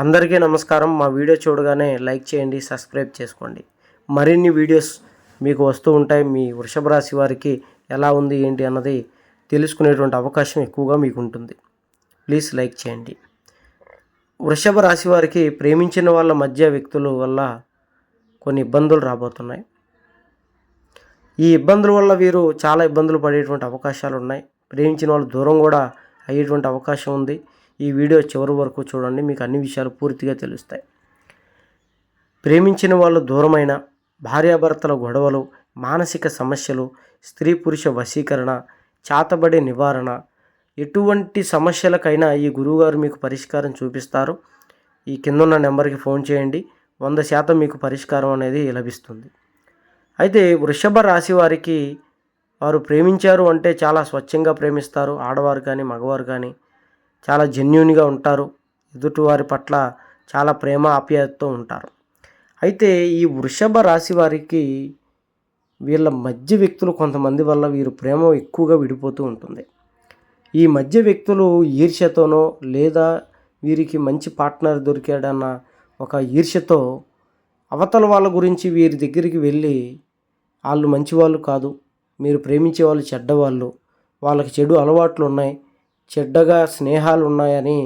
అందరికీ నమస్కారం. మా వీడియో చూడగానే లైక్ చేయండి సబ్స్క్రైబ్ చేసుకోండి. మరిన్ని వీడియోస్ మీకు వస్తూ ఉంటాయి. మీ వృషభ రాశి వారికి ఎలా ఉంది ఏంటి అన్నది తెలుసుకునేటువంటి అవకాశం ఎక్కువగా మీకు ఉంటుంది. ప్లీజ్ లైక్ చేయండి. వృషభ రాశి వారికి ప్రేమించిన వాళ్ళ మధ్య వ్యక్తుల వల్ల కొన్ని ఇబ్బందులు రాబోతున్నాయి. ఈ ఇబ్బందుల వల్ల వీరు చాలా ఇబ్బందులు పడేటువంటి అవకాశాలు ఉన్నాయి. ప్రేమించిన వాళ్ళు దూరం కూడా అయ్యేటువంటి అవకాశం ఉంది. ఈ వీడియో చివరి వరకు చూడండి. మీకు అన్ని విషయాలు పూర్తిగా తెలుస్తాయి. ప్రేమించిన వాళ్ళు దూరమైన భార్యాభర్తల గొడవలు మానసిక సమస్యలు స్త్రీ పురుష వశీకరణ చాతబడి నివారణ ఎటువంటి సమస్యలకైనా ఈ గురువుగారు మీకు పరిష్కారం చూపిస్తారు. ఈ కిందున్న నెంబర్కి ఫోన్ చేయండి. వంద శాతం మీకు పరిష్కారం అనేది లభిస్తుంది. అయితే వృషభ రాశి వారికి వారు ప్రేమించారు అంటే చాలా స్వచ్ఛంగా ప్రేమిస్తారు. ఆడవారు కానీ మగవారు కానీ చాలా జెన్యున్గా ఉంటారు. ఎదుటివారి పట్ల చాలా ప్రేమ ఆప్యాయతతో ఉంటారు. అయితే ఈ వృషభ రాశి వారికి వీళ్ళ మధ్య వ్యక్తులు కొంతమంది వల్ల వీరు ప్రేమ ఎక్కువగా విడిపోతూ ఉంటుంది. ఈ మధ్య వ్యక్తులు ఈర్ష్యతోనో లేదా వీరికి మంచి పార్ట్నర్ దొరికాడన్న ఒక ఈర్ష్యతో అవతల వాళ్ళ గురించి వీరి దగ్గరికి వెళ్ళి వాళ్ళు మంచివాళ్ళు కాదు. మీరు ప్రేమించే వాళ్ళు చెడ్డవాళ్ళు. వాళ్ళకి చెడు అలవాట్లు ఉన్నాయి. చెడ్డగా స్నేహాలు ఉన్నాయని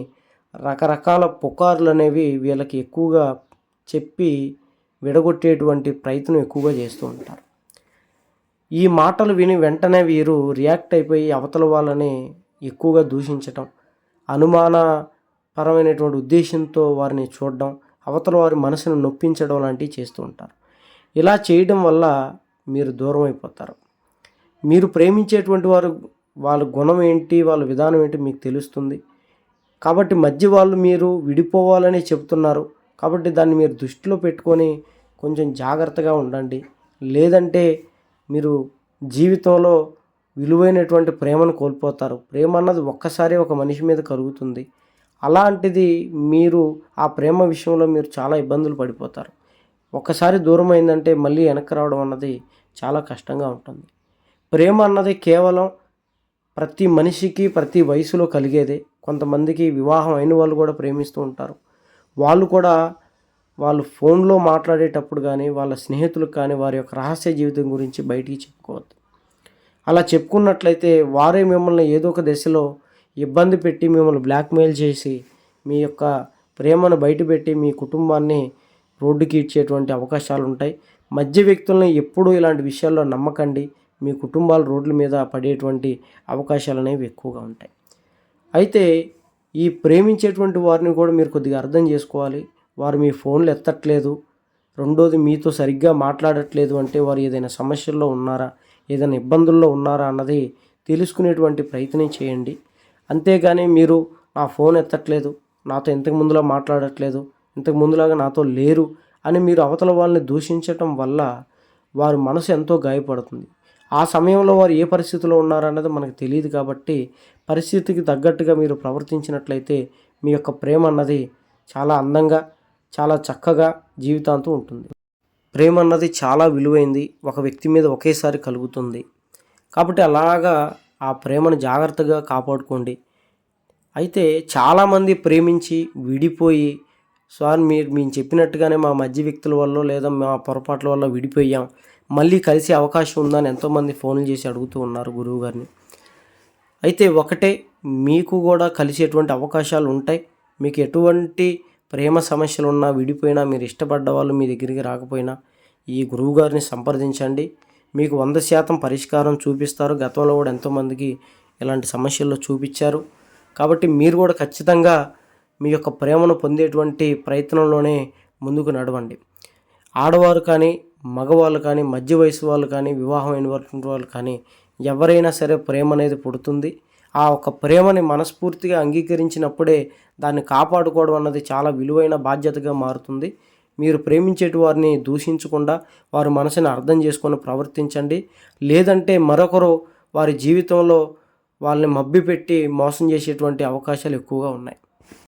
రకరకాల పుకార్లు అనేవి వీళ్ళకి ఎక్కువగా చెప్పి విడగొట్టేటువంటి ప్రయత్నం ఎక్కువగా చేస్తూ ఉంటారు. ఈ మాటలు విని వెంటనే వీరు రియాక్ట్ అయిపోయి అవతల వాళ్ళని ఎక్కువగా దూషించటం అనుమానపరమైనటువంటి ఉద్దేశంతో వారిని చూడడం అవతల వారి మనసును నొప్పించడం లాంటివి చేస్తూ ఉంటారు. ఇలా చేయడం వల్ల మీరు దూరం అయిపోతారు మీరు ప్రేమించేటువంటి వారు వాళ్ళ గుణం ఏంటి వాళ్ళ విధానం ఏంటి మీకు తెలుస్తుంది. కాబట్టి మధ్య వాళ్ళు మీరు విడిపోవాలని చెప్తున్నారు. కాబట్టి దాన్ని మీరు దృష్టిలో పెట్టుకొని కొంచెం జాగ్రత్తగా ఉండండి. లేదంటే మీరు జీవితంలో విలువైనటువంటి ప్రేమను కోల్పోతారు. ప్రేమ అన్నది ఒక్కసారి ఒక మనిషి మీద కలుగుతుంది అలాంటిది మీరు ఆ ప్రేమ విషయంలో మీరు చాలా ఇబ్బందులు పడిపోతారు. ఒక్కసారి దూరం అయిందంటే మళ్ళీ వెనక్కి రావడం అన్నది చాలా కష్టంగా ఉంటుంది. ప్రేమ అన్నది కేవలం ప్రతి మనిషికి ప్రతి వయసులో కలిగేదే. కొంతమందికి వివాహం అయిన వాళ్ళు కూడా ప్రేమిస్తూ ఉంటారు. వాళ్ళు కూడా వాళ్ళు ఫోన్లో మాట్లాడేటప్పుడు కానీ వాళ్ళ స్నేహితులకు కానీ వారి యొక్క రహస్య జీవితం గురించి బయటికి చెప్పుకోవద్దు. అలా చెప్పుకున్నట్లయితే వారే మిమ్మల్ని ఏదో ఒక దశలో ఇబ్బంది పెట్టి మిమ్మల్ని బ్లాక్మెయిల్ చేసి మీ యొక్క ప్రేమను బయటపెట్టి మీ కుటుంబాన్ని రోడ్డుకి ఇచ్చేటువంటి అవకాశాలు ఉంటాయి మధ్య వ్యక్తులను ఎప్పుడూ ఇలాంటి విషయాల్లో నమ్మకండి. మీ కుటుంబాలు రోడ్ల మీద పడేటువంటి అవకాశాలు అనేవి ఎక్కువగా ఉంటాయి. అయితే ఈ ప్రేమించేటువంటి వారిని కూడా మీరు కొద్దిగా అర్థం చేసుకోవాలి. వారు మీ ఫోన్లు ఎత్తట్లేదు. రెండోది మీతో సరిగ్గా మాట్లాడట్లేదు అంటే వారు ఏదైనా సమస్యల్లో ఉన్నారా ఏదైనా ఇబ్బందుల్లో ఉన్నారా అన్నది తెలుసుకునేటువంటి ప్రయత్నం చేయండి. అంతేగాని మీరు నా ఫోన్ ఎత్తట్లేదు నాతో ఇంతకు ముందులా మాట్లాడట్లేదు ఇంతకు ముందులాగా నాతో లేరు అని మీరు అవతల వాళ్ళని దూషించటం వల్ల వారి మనసు ఎంతో గాయపడుతుంది. ఆ సమయంలో వారు ఏ పరిస్థితిలో ఉన్నారన్నది మనకు తెలియదు కాబట్టి పరిస్థితికి తగ్గట్టుగా మీరు ప్రవర్తించినట్లయితే మీ యొక్క ప్రేమ అన్నది చాలా అందంగా చాలా చక్కగా జీవితాంతం ఉంటుంది. ప్రేమ అన్నది చాలా విలువైంది. ఒక వ్యక్తి మీద ఒకేసారి కలుగుతుంది. కాబట్టి అలాగా ఆ ప్రేమను జాగ్రత్తగా కాపాడుకోండి. అయితే చాలామంది ప్రేమించి విడిపోయి సార్ మీరు మేము చెప్పినట్టుగానే మా మధ్య వ్యక్తుల వల్ల లేదా మా పొరపాట్ల వల్ల విడిపోయాం. మళ్ళీ కలిసే అవకాశం ఉందని ఎంతోమంది ఫోన్లు చేసి అడుగుతూ ఉన్నారు గురువు గారిని. అయితే ఒకటే మీకు కూడా కలిసేటువంటి అవకాశాలు ఉంటాయి. మీకు ఎటువంటి ప్రేమ సమస్యలు ఉన్నా విడిపోయినా మీరు ఇష్టపడ్డ వాళ్ళు మీ దగ్గరికి రాకపోయినా ఈ గురువు గారిని సంప్రదించండి. మీకు వంద శాతం పరిష్కారం చూపిస్తారు. గతంలో కూడా ఎంతోమందికి ఇలాంటి సమస్యల్లో చూపించారు. కాబట్టి మీరు కూడా ఖచ్చితంగా మీ యొక్క ప్రేమను పొందేటువంటి ప్రయత్నంలోనే ముందుకు నడవండి. ఆడవారు కానీ మగవాళ్ళు కానీ మధ్య వయసు వాళ్ళు కానీ వివాహం అయినటువంటి వాళ్ళు కానీ ఎవరైనా సరే ప్రేమ అనేది పుడుతుంది. ఆ ఒక ప్రేమని మనస్ఫూర్తిగా అంగీకరించినప్పుడే దాన్ని కాపాడుకోవడం అన్నది చాలా విలువైన బాధ్యతగా మారుతుంది. మీరు ప్రేమించేటి వారిని దూషించకుండా వారి మనసుని అర్థం చేసుకొని ప్రవర్తించండి. లేదంటే మరొకరు వారి జీవితంలో వాళ్ళని మబ్బిపెట్టి మోసం చేసేటువంటి అవకాశాలు ఎక్కువగా ఉన్నాయి.